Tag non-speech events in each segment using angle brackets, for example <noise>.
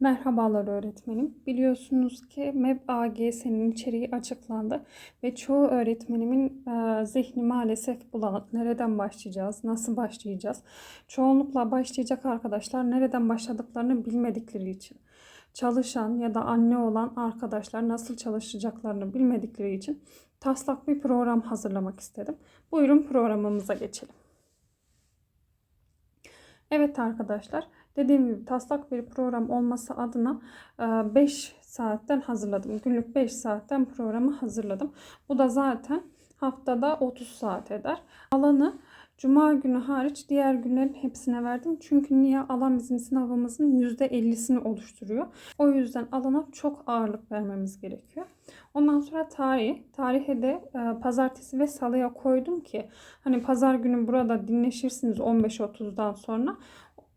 Merhabalar öğretmenim. Biliyorsunuz ki MEB AGS'nin içeriği açıklandı ve çoğu öğretmenimin e, zihni maalesef bulanık. Nereden başlayacağız, nasıl başlayacağız? Çoğunlukla başlayacak arkadaşlar nereden başladıklarını bilmedikleri için. Çalışan ya da anne olan arkadaşlar nasıl çalışacaklarını bilmedikleri için taslak bir program hazırlamak istedim. Buyurun programımıza geçelim. Evet arkadaşlar dediğim gibi taslak bir program olması adına 5 saatten hazırladım. Günlük 5 saatten programı hazırladım. Bu da zaten haftada 30 saat eder. Alanı Cuma günü hariç diğer günlerin hepsine verdim. Çünkü niye? Alan bizim sınavımızın %50'sini oluşturuyor. O yüzden alana çok ağırlık vermemiz gerekiyor. Ondan sonra tarih. Tarihe de e, pazartesi ve salıya koydum ki hani pazar günü burada dinleşirsiniz 15.30'dan sonra.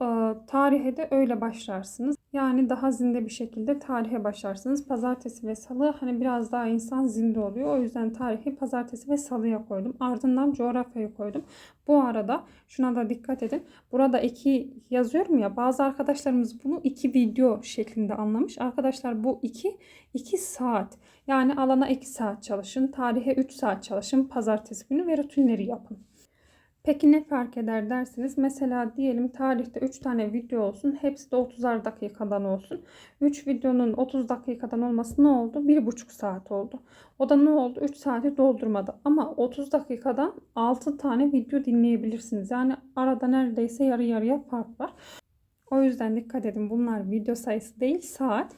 E, tarihe de öyle başlarsınız. Yani daha zinde bir şekilde tarihe başlarsınız. Pazartesi ve salı hani biraz daha insan zinde oluyor. O yüzden tarihi pazartesi ve salıya koydum. Ardından coğrafyayı koydum. Bu arada şuna da dikkat edin. Burada iki yazıyorum ya bazı arkadaşlarımız bunu iki video şeklinde anlamış. Arkadaşlar bu iki, iki saat. Yani alana iki saat çalışın. Tarihe üç saat çalışın. Pazartesi günü ve rutinleri yapın. Peki ne fark eder derseniz mesela diyelim tarihte 3 tane video olsun. Hepsi de 30'ar dakikadan olsun. 3 videonun 30 dakikadan olması ne oldu? 1,5 saat oldu. O da ne oldu? 3 saati doldurmadı. Ama 30 dakikadan 6 tane video dinleyebilirsiniz. Yani arada neredeyse yarı yarıya fark var. O yüzden dikkat edin bunlar video sayısı değil saat.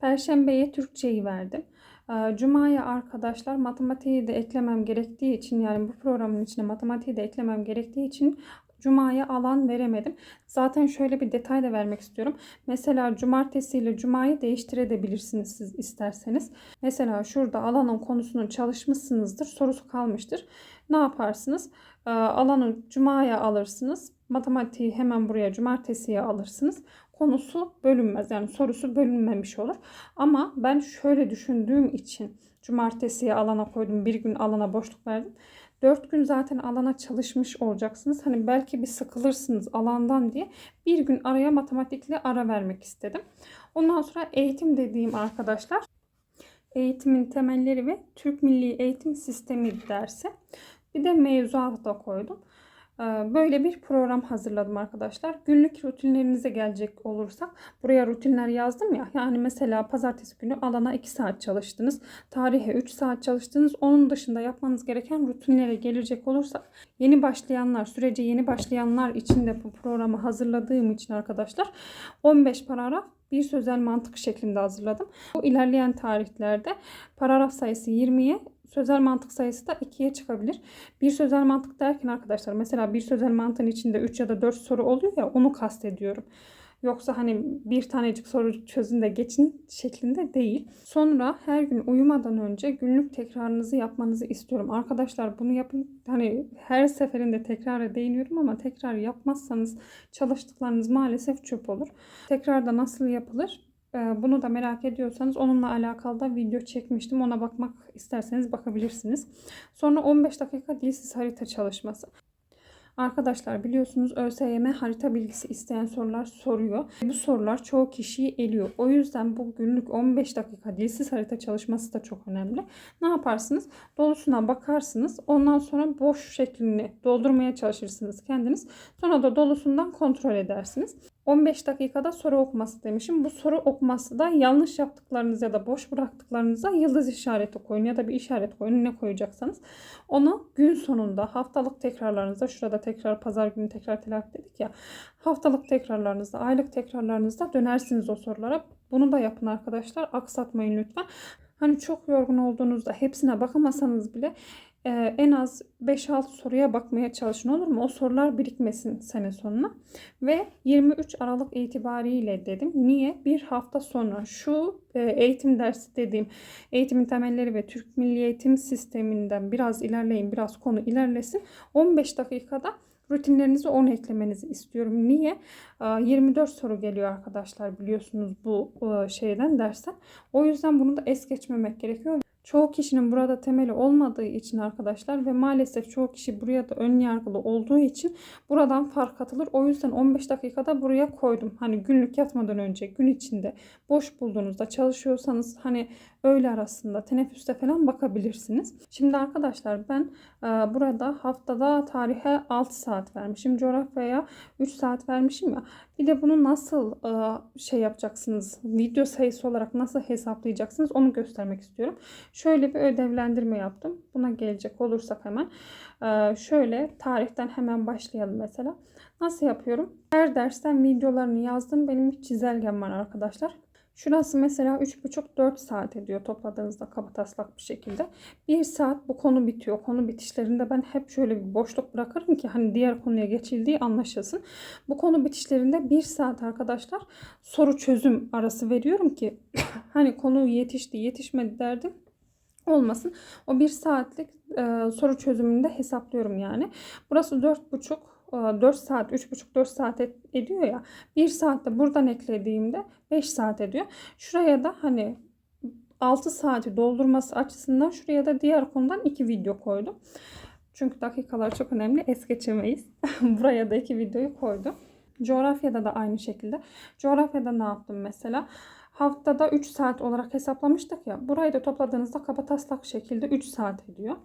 Perşembeye Türkçeyi verdim. Ee, Cuma'ya arkadaşlar matematiği de eklemem gerektiği için yani bu programın içine matematiği de eklemem gerektiği için Cuma'ya alan veremedim. Zaten şöyle bir detay da vermek istiyorum. Mesela cumartesi ile cumayı değiştirebilirsiniz siz isterseniz. Mesela şurada alanın konusunu çalışmışsınızdır. Sorusu kalmıştır. Ne yaparsınız? Ee, alanı cumaya alırsınız. Matematiği hemen buraya cumartesiye alırsınız konusu bölünmez. Yani sorusu bölünmemiş olur. Ama ben şöyle düşündüğüm için cumartesiye alana koydum. Bir gün alana boşluk verdim. Dört gün zaten alana çalışmış olacaksınız. Hani belki bir sıkılırsınız alandan diye bir gün araya matematikle ara vermek istedim. Ondan sonra eğitim dediğim arkadaşlar eğitimin temelleri ve Türk Milli Eğitim Sistemi dersi. Bir de mevzuat da koydum. Ee, böyle bir program hazırladım arkadaşlar. Günlük rutinlerinize gelecek olursak buraya rutinler yazdım ya. Yani mesela pazartesi günü alana 2 saat çalıştınız. Tarihe 3 saat çalıştınız. Onun dışında yapmanız gereken rutinlere gelecek olursak yeni başlayanlar, sürece yeni başlayanlar için de bu programı hazırladığım için arkadaşlar 15 paragraf bir sözel mantık şeklinde hazırladım. Bu ilerleyen tarihlerde paragraf sayısı 20'ye sözel mantık sayısı da 2'ye çıkabilir. Bir sözel mantık derken arkadaşlar mesela bir sözel mantığın içinde 3 ya da 4 soru oluyor ya onu kastediyorum. Yoksa hani bir tanecik soru çözün de geçin şeklinde değil. Sonra her gün uyumadan önce günlük tekrarınızı yapmanızı istiyorum. Arkadaşlar bunu yapın. Hani her seferinde tekrara değiniyorum ama tekrar yapmazsanız çalıştıklarınız maalesef çöp olur. Tekrarda nasıl yapılır? Ee, bunu da merak ediyorsanız onunla alakalı da video çekmiştim. Ona bakmak isterseniz bakabilirsiniz. Sonra 15 dakika dilsiz harita çalışması. Arkadaşlar biliyorsunuz ÖSYM harita bilgisi isteyen sorular soruyor. Bu sorular çoğu kişiyi eliyor. O yüzden bu günlük 15 dakika dilsiz harita çalışması da çok önemli. Ne yaparsınız? Dolusuna bakarsınız. Ondan sonra boş şeklini doldurmaya çalışırsınız kendiniz. Sonra da dolusundan kontrol edersiniz. 15 dakikada soru okuması demişim. Bu soru okuması da yanlış yaptıklarınız ya da boş bıraktıklarınıza yıldız işareti koyun ya da bir işaret koyun ne koyacaksanız. Onu gün sonunda haftalık tekrarlarınızda şurada tekrar pazar günü tekrar telafi dedik ya. Haftalık tekrarlarınızda aylık tekrarlarınızda dönersiniz o sorulara. Bunu da yapın arkadaşlar. Aksatmayın lütfen. Hani çok yorgun olduğunuzda hepsine bakamasanız bile ee, en az 5-6 soruya bakmaya çalışın olur mu? O sorular birikmesin sene sonuna. Ve 23 Aralık itibariyle dedim. Niye? Bir hafta sonra şu e, eğitim dersi dediğim eğitimin temelleri ve Türk Milli Eğitim Sisteminden biraz ilerleyin, biraz konu ilerlesin. 15 dakikada rutinlerinizi 10 eklemenizi istiyorum. Niye? 24 soru geliyor arkadaşlar biliyorsunuz bu şeyden dersten. O yüzden bunu da es geçmemek gerekiyor. Çoğu kişinin burada temeli olmadığı için arkadaşlar ve maalesef çoğu kişi buraya da ön yargılı olduğu için buradan fark atılır. O yüzden 15 dakikada buraya koydum. Hani günlük yatmadan önce gün içinde boş bulduğunuzda çalışıyorsanız hani öğle arasında teneffüste falan bakabilirsiniz. Şimdi arkadaşlar ben e, burada haftada tarihe 6 saat vermişim. Coğrafyaya 3 saat vermişim ya. Bir de bunu nasıl e, şey yapacaksınız? Video sayısı olarak nasıl hesaplayacaksınız? Onu göstermek istiyorum. Şöyle bir ödevlendirme yaptım. Buna gelecek olursak hemen. E, şöyle tarihten hemen başlayalım mesela. Nasıl yapıyorum? Her dersten videolarını yazdım. Benim bir çizelgem var arkadaşlar. Şurası mesela 3,5-4 saat ediyor topladığınızda kaba taslak bir şekilde. 1 saat bu konu bitiyor. Konu bitişlerinde ben hep şöyle bir boşluk bırakırım ki hani diğer konuya geçildiği anlaşılsın. Bu konu bitişlerinde 1 saat arkadaşlar soru çözüm arası veriyorum ki <coughs> hani konu yetişti yetişmedi derdim olmasın. O 1 saatlik e, soru çözümünde hesaplıyorum yani. Burası 4,5 4 saat, 3,5-4 saat ediyor ya. 1 saatte buradan eklediğimde 5 saat ediyor. Şuraya da hani 6 saati doldurması açısından şuraya da diğer konudan 2 video koydum. Çünkü dakikalar çok önemli. Es geçemeyiz. <laughs> Buraya da 2 videoyu koydum. Coğrafyada da aynı şekilde. Coğrafyada ne yaptım mesela? Haftada 3 saat olarak hesaplamıştık ya. Burayı da topladığınızda kaba taslak şekilde 3 saat ediyor.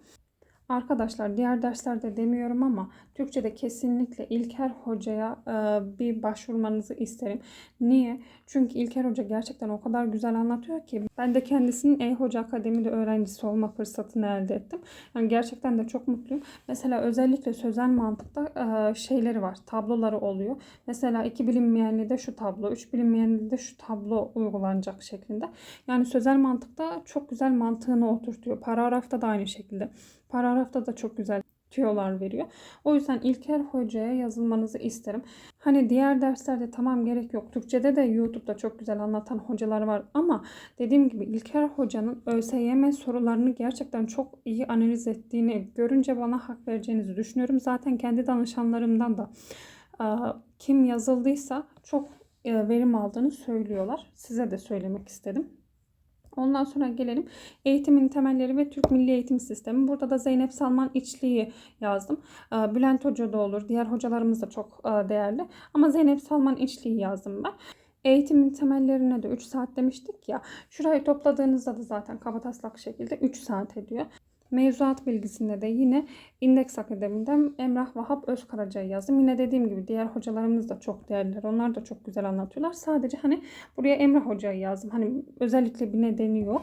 Arkadaşlar diğer derslerde demiyorum ama Türkçe'de kesinlikle İlker Hoca'ya e, bir başvurmanızı isterim. Niye? Çünkü İlker Hoca gerçekten o kadar güzel anlatıyor ki ben de kendisinin E-Hoca Akademi'de öğrencisi olma fırsatını elde ettim. Yani gerçekten de çok mutluyum. Mesela özellikle sözel mantıkta e, şeyleri var, tabloları oluyor. Mesela iki bilinmeyenli de şu tablo, üç bilinmeyenli de şu tablo uygulanacak şeklinde. Yani sözel mantıkta çok güzel mantığını oturtuyor. Paragrafta da aynı şekilde. Paragrafta da çok güzel tüyolar veriyor. O yüzden İlker Hoca'ya yazılmanızı isterim. Hani diğer derslerde tamam gerek yok. Türkçede de YouTube'da çok güzel anlatan hocalar var ama dediğim gibi İlker Hoca'nın ÖSYM sorularını gerçekten çok iyi analiz ettiğini görünce bana hak vereceğinizi düşünüyorum. Zaten kendi danışanlarımdan da kim yazıldıysa çok verim aldığını söylüyorlar. Size de söylemek istedim. Ondan sonra gelelim eğitimin temelleri ve Türk Milli Eğitim Sistemi. Burada da Zeynep Salman İçli'yi yazdım. Ee, Bülent Hoca da olur. Diğer hocalarımız da çok e, değerli. Ama Zeynep Salman İçli'yi yazdım ben. Eğitimin temellerine de 3 saat demiştik ya. Şurayı topladığınızda da zaten kabataslak şekilde 3 saat ediyor. Mevzuat bilgisinde de yine İndeks Akademi'den Emrah Vahap Özkaraca'yı yazdım. Yine dediğim gibi diğer hocalarımız da çok değerliler. Onlar da çok güzel anlatıyorlar. Sadece hani buraya Emrah Hoca'yı yazdım. Hani özellikle bir nedeni yok.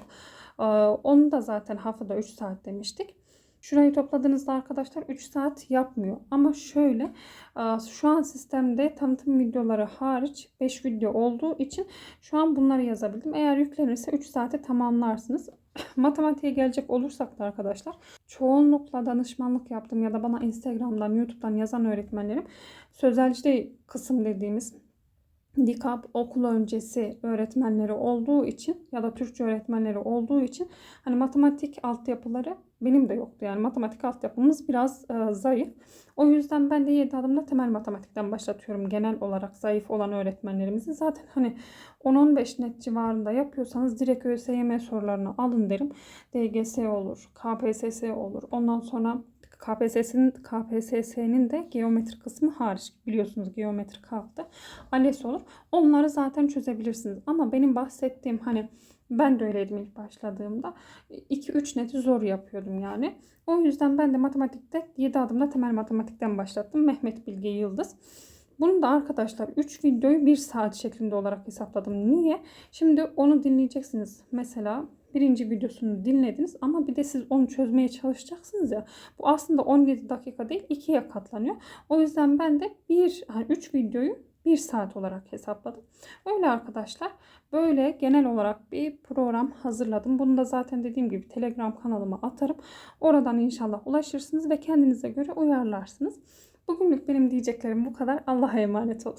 Ee, onu da zaten haftada 3 saat demiştik. Şurayı topladığınızda arkadaşlar 3 saat yapmıyor. Ama şöyle e, şu an sistemde tanıtım videoları hariç 5 video olduğu için şu an bunları yazabildim. Eğer yüklenirse 3 saate tamamlarsınız. <coughs> Matematiğe gelecek olursak da arkadaşlar çoğunlukla danışmanlık yaptım ya da bana Instagram'dan, YouTube'dan yazan öğretmenlerim sözelci kısım dediğimiz DİKAP okul öncesi öğretmenleri olduğu için ya da Türkçe öğretmenleri olduğu için hani matematik altyapıları benim de yoktu. Yani matematik altyapımız biraz e, zayıf. O yüzden ben de 7 adımda temel matematikten başlatıyorum genel olarak zayıf olan öğretmenlerimizi. Zaten hani 10-15 net civarında yapıyorsanız direkt ÖSYM sorularını alın derim. DGS olur, KPSS olur. Ondan sonra KPSS'nin KPSS'nin de geometri kısmı hariç biliyorsunuz geometri kalktı. ALES olur. Onları zaten çözebilirsiniz. Ama benim bahsettiğim hani ben de öyleydim ilk başladığımda. 2-3 neti zor yapıyordum yani. O yüzden ben de matematikte 7 adımda temel matematikten başlattım. Mehmet Bilge Yıldız. Bunu da arkadaşlar 3 videoyu 1 saat şeklinde olarak hesapladım. Niye? Şimdi onu dinleyeceksiniz. Mesela birinci videosunu dinlediniz ama bir de siz onu çözmeye çalışacaksınız ya. Bu aslında 17 dakika değil 2'ye katlanıyor. O yüzden ben de 1 yani 3 videoyu 1 saat olarak hesapladım. Öyle arkadaşlar. Böyle genel olarak bir program hazırladım. Bunu da zaten dediğim gibi Telegram kanalıma atarım. Oradan inşallah ulaşırsınız ve kendinize göre uyarlarsınız. Bugünlük benim diyeceklerim bu kadar. Allah'a emanet olun.